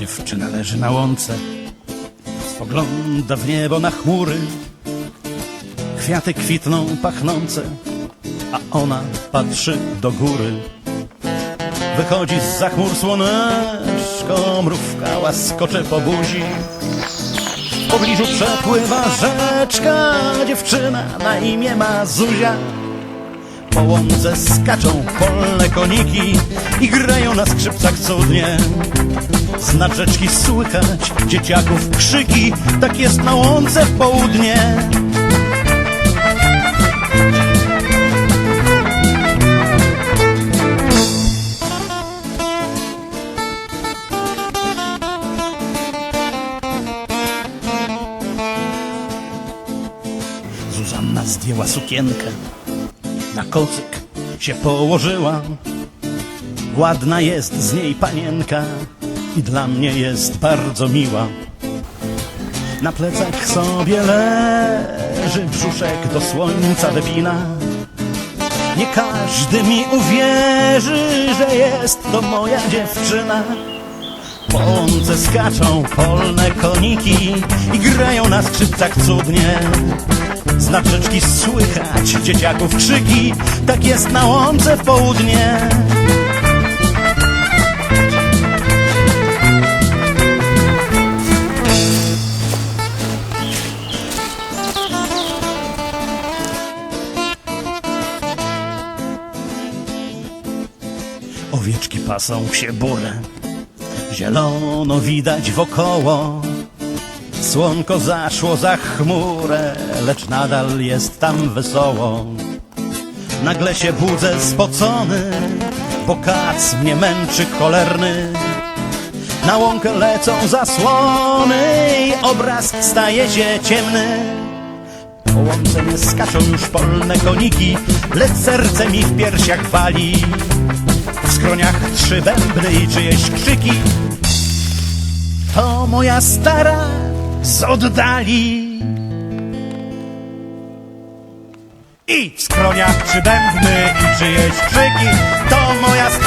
Dziewczyna leży na łące, spogląda w niebo na chmury. Kwiaty kwitną pachnące, a ona patrzy do góry. Wychodzi z chmur słoneczko, mrówka łaskocze po buzi. W pobliżu przepływa rzeczka, dziewczyna na imię ma Zuzia. Po łące skaczą polne koniki i grają na skrzypcach cudnie. Z nad rzeczki słychać dzieciaków krzyki, tak jest na łące w południe. Zuzanna zdjęła sukienkę, na kocyk się położyła. Ładna jest z niej panienka i dla mnie jest bardzo miła. Na plecach sobie leży, brzuszek do słońca wypina. Nie każdy mi uwierzy, że jest to moja dziewczyna. Po łące skaczą polne koniki i grają na skrzypcach cudnie. Z nad rzeczki słychać dzieciaków krzyki, tak jest na łące w południe. Owieczki pasą się burę, zielono widać wokoło. Słonko zaszło za chmurę, lecz nadal jest tam wesoło. Nagle się budzę spocony, bo kac mnie męczy cholerny. Na łąkę lecą zasłony i obraz staje się ciemny. Po łące nie skaczą już polne koniki, lecz serce mi w piersiach wali. W skroniach trzy bębny i czyjeś krzyki. To moja stara z oddali. I w skroniach trzy bębny i czyjeś krzyki. To moja.